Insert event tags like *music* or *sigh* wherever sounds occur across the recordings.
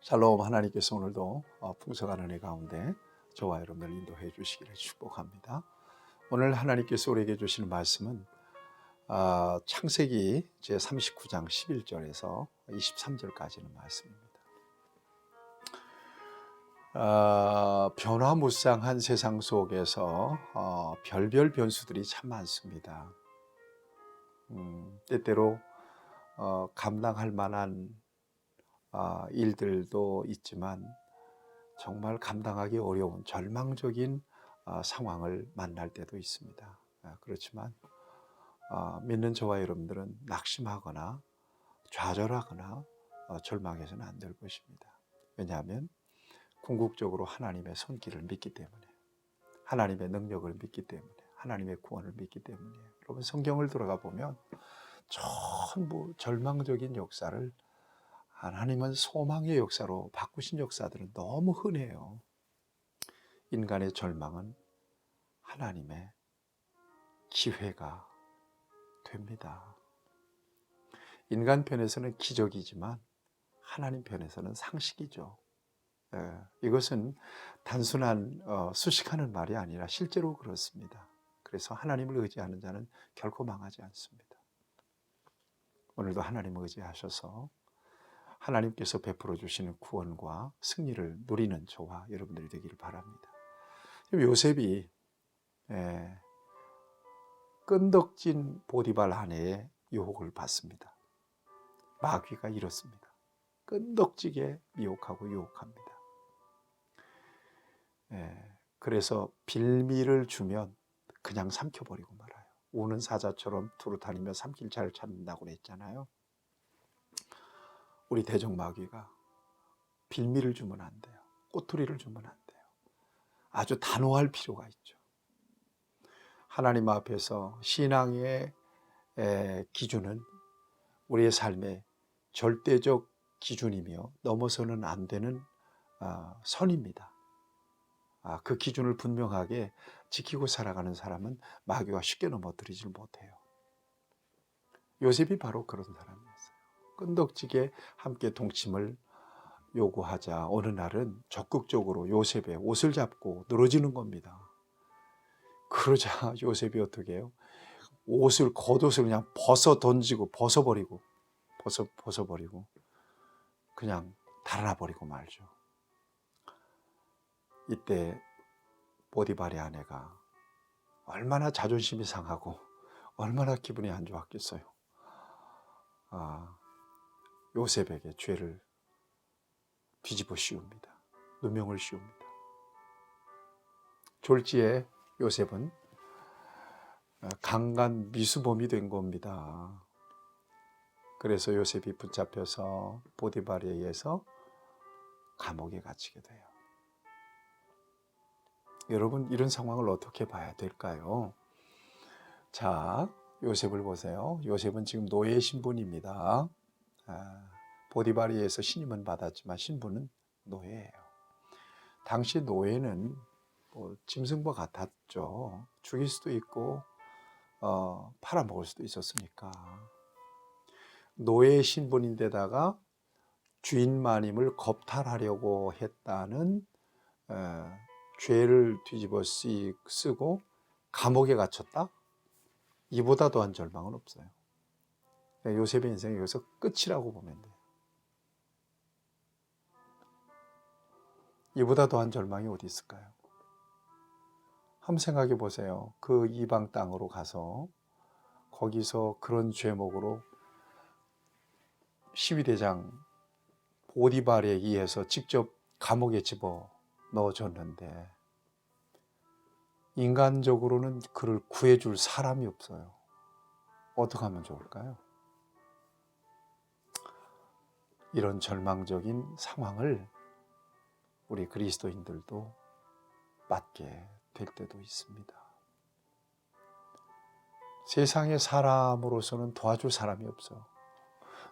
샬롬 하나님께서 오늘도 어, 풍성한 은혜 가운데 저와 여러분을 인도해 주시기를 축복합니다. 오늘 하나님께서 우리에게 주시는 말씀은 아, 창세기 제 39장 11절에서 23절까지는 말씀입니다. 아, 변화무쌍한 세상 속에서 어, 별별 변수들이 참 많습니다. 음, 때때로 어, 감당할 만한 아, 일들도 있지만 정말 감당하기 어려운 절망적인 아, 상황을 만날 때도 있습니다. 아, 그렇지만 아, 믿는 저와 여러분들은 낙심하거나 좌절하거나 어, 절망해서는 안 될 것입니다. 왜냐하면 궁극적으로 하나님의 손길을 믿기 때문에 하나님의 능력을 믿기 때문에 하나님의 구원을 믿기 때문이에요. 여러분 성경을 들어가 보면 전부 절망적인 역사를 하나님은 소망의 역사로 바꾸신 역사들은 너무 흔해요. 인간의 절망은 하나님의 기회가 됩니다. 인간 편에서는 기적이지만 하나님 편에서는 상식이죠. 예, 이것은 단순한 어, 수식하는 말이 아니라 실제로 그렇습니다. 그래서 하나님을 의지하는 자는 결코 망하지 않습니다. 오늘도 하나님을 의지하셔서 하나님께서 베풀어 주시는 구원과 승리를 누리는 저와 여러분들이 되기를 바랍니다. 요셉이 예, 끈덕진 보디발 아내의 유혹을 받습니다. 마귀가 이렇습니다. 끈덕지게 미혹하고 유혹합니다. 예, 그래서 빌미를 주면 그냥 삼켜버리고 말아요. 우는 사자처럼 두루 다니며 삼킬자를 찾는다고 그랬잖아요. 우리 대적 마귀가 빌미를 주면 안 돼요. 꼬투리를 주면 안 돼요. 아주 단호할 필요가 있죠. 하나님 앞에서 신앙의 기준은 우리의 삶의 절대적 기준이며 넘어서는 안 되는 아, 선입니다. 아, 그 기준을 분명하게 지키고 살아가는 사람은 마귀가 쉽게 넘어뜨리질 못해요. 요셉이 바로 그런 사람이었어요. 끈덕지게 함께 동침을 요구하자 어느 날은 적극적으로 요셉의 옷을 잡고 늘어지는 겁니다. 그러자 *laughs* 요셉이 어떻게 해요? 옷을 겉옷을 그냥 벗어 던지고 벗어버리고 벗어 벗어버리고 그냥 달아버리고 말죠. 이때 보디발의 아내가 얼마나 자존심이 상하고 얼마나 기분이 안 좋았겠어요. 아, 요셉에게 죄를 뒤집어 씌웁니다. 누명을 씌웁니다. 졸지에 요셉은 강간 미수범이 된 겁니다. 그래서 요셉이 붙잡혀서 보디발에 의해서 감옥에 갇히게 돼요. 여러분 이런 상황을 어떻게 봐야 될까요? 자, 요셉을 보세요. 요셉은 지금 노예 신분입니다. 아, 보디바리에서 신임은 받았지만 신분은 노예예요. 당시 노예는 뭐 짐승과 같았죠. 죽일 수도 있고 어, 팔아먹을 수도 있었으니까. 노예 신분인데다가 주인 마님을 겁탈하려고 했다는 어, 죄를 뒤집어 쓰고 감옥에 갇혔다? 이보다 더한 절망은 없어요. 요셉의 인생이 여기서 끝이라고 보면 돼요. 이보다 더한 절망이 어디 있을까요? 한번 생각해 보세요. 그 이방 땅으로 가서 거기서 그런 죄목으로 12대장 보디발에 의해서 직접 감옥에 집어 넣어줬는데 인간적으로는 그를 구해줄 사람이 없어요. 어떻게 하면 좋을까요? 이런 절망적인 상황을 우리 그리스도인들도 맞게 될 때도 있습니다. 세상의 사람으로서는 도와줄 사람이 없어.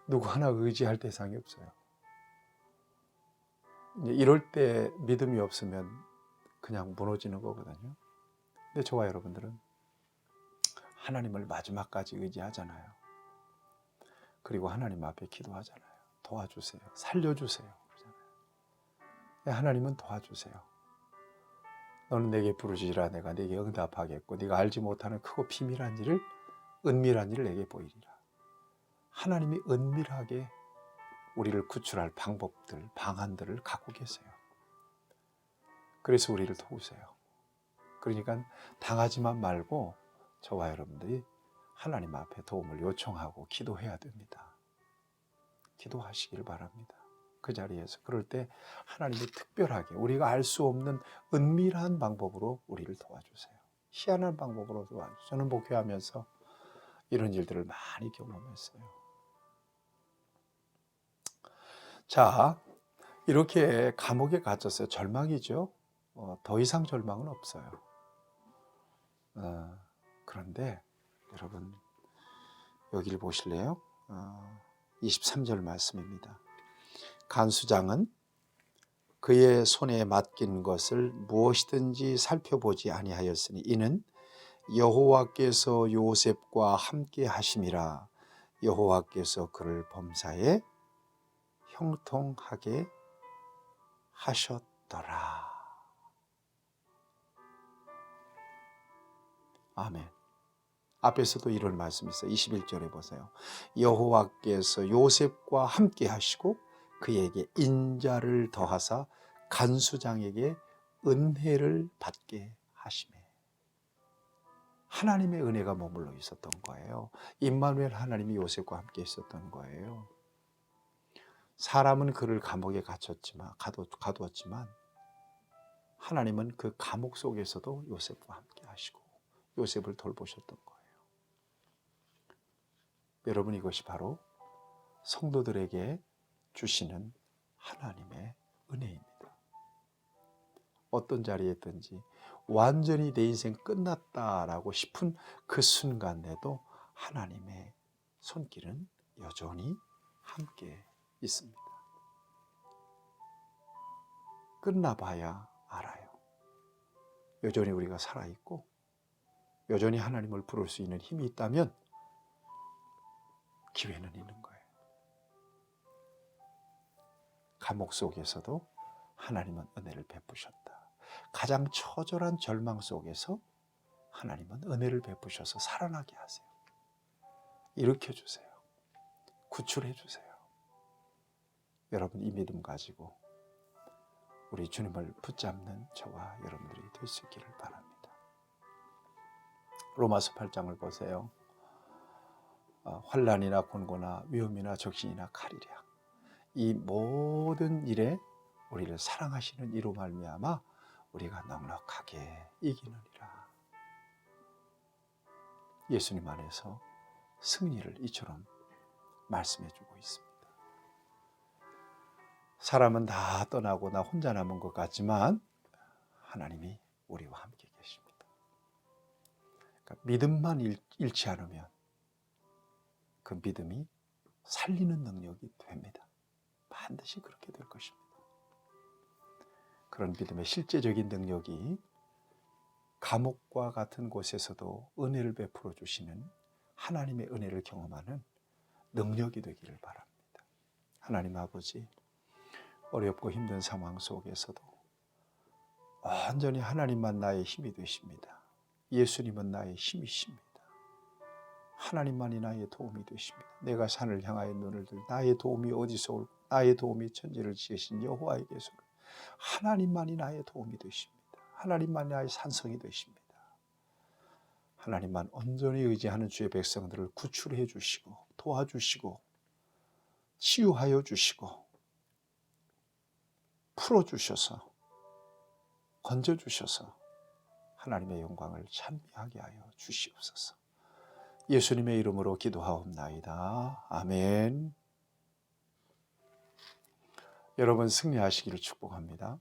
누구 하나 의지할 대상이 없어요. 이럴 때 믿음이 없으면 그냥 무너지는 거거든요. 근데 저와 여러분들은 하나님을 마지막까지 의지하잖아요. 그리고 하나님 앞에 기도하잖아요. 도와주세요. 살려주세요. 그러잖아요. 하나님은 도와주세요. 너는 내게 부르짖으라 내가 내게 응답하겠고 네가 알지 못하는 크고 비밀한 일을 은밀한 일을 내게 보이리라. 하나님이 은밀하게 우리를 구출할 방법들, 방안들을 갖고 계세요. 그래서 우리를 도우세요. 그러니까 당하지만 말고 저와 여러분들이 하나님 앞에 도움을 요청하고 기도해야 됩니다. 기도하시길 바랍니다. 그 자리에서 그럴 때 하나님이 특별하게 우리가 알 수 없는 은밀한 방법으로 우리를 도와주세요. 희한한 방법으로 도와주세요. 저는 목회하면서 이런 일들을 많이 경험했어요. 자, 이렇게 감옥에 갇혔어요. 절망이죠. 어, 더 이상 절망은 없어요. 어, 그런데 여러분 여기를 보실래요? 어, 23절 말씀입니다. 간수장은 그의 손에 맡긴 것을 무엇이든지 살펴보지 아니하였으니 이는 여호와께서 요셉과 함께 하심이라 여호와께서 그를 범사에 형통하게 하셨더라. 아멘. 앞에서도 이런 말씀이 있어요. 21절에 보세요. 여호와께서 요셉과 함께 하시고 그에게 인자를 더하사 간수장에게 은혜를 받게 하심에 하나님의 은혜가 머물러 있었던 거예요. 임마누엘 하나님이 요셉과 함께 있었던 거예요. 사람은 그를 감옥에 갇혔지만 가두었지만 하나님은 그 감옥 속에서도 요셉과 함께 하시고 요셉을 돌보셨던 거예요. 여러분 이것이 바로 성도들에게 주시는 하나님의 은혜입니다. 어떤 자리에 있든지 완전히 내 인생 끝났다라고 싶은 그 순간에도 하나님의 손길은 여전히 함께 있습니다. 끝나봐야 알아요. 여전히 우리가 살아있고, 여전히 하나님을 부를 수 있는 힘이 있다면 기회는 있는 거예요. 감옥 속에서도 하나님은 은혜를 베푸셨다. 가장 처절한 절망 속에서 하나님은 은혜를 베푸셔서 살아나게 하세요. 일으켜 주세요. 구출해 주세요. 여러분 이 믿음 가지고 우리 주님을 붙잡는 저와 여러분들이 될 수 있기를 바랍니다. 로마서 8장을 보세요. 어, 환란이나 곤고나 위험이나 적신이나 칼이랴 이 모든 일에 우리를 사랑하시는 이로 말미암아 우리가 넉넉하게 이기느니라. 예수님 안에서 승리를 이처럼 말씀해 주고 있습니다. 사람은 다 떠나고 나 혼자 남은 것 같지만 하나님이 우리와 함께 계십니다. 그러니까 믿음만 잃지 않으면 그 믿음이 살리는 능력이 됩니다. 반드시 그렇게 될 것입니다. 그런 믿음의 실제적인 능력이 감옥과 같은 곳에서도 은혜를 베풀어 주시는 하나님의 은혜를 경험하는 능력이 되기를 바랍니다. 하나님 아버지, 어렵고 힘든 상황 속에서도 완전히 하나님만 나의 힘이 되십니다. 예수님은 나의 힘이십니다. 하나님만이 나의 도움이 되십니다. 내가 산을 향하여 눈을 들 나의 도움이 어디서 올 나의 도움이 천지를 지으신 여호와에게서 하나님만이 나의 도움이 되십니다. 하나님만이 나의 산성이 되십니다. 하나님만 온전히 의지하는 주의 백성들을 구출해 주시고 도와주시고 치유하여 주시고 풀어 주셔서 건져 주셔서 하나님의 영광을 찬미하게 하여 주시옵소서. 예수님의 이름으로 기도하옵나이다. 아멘. 여러분 승리하시기를 축복합니다.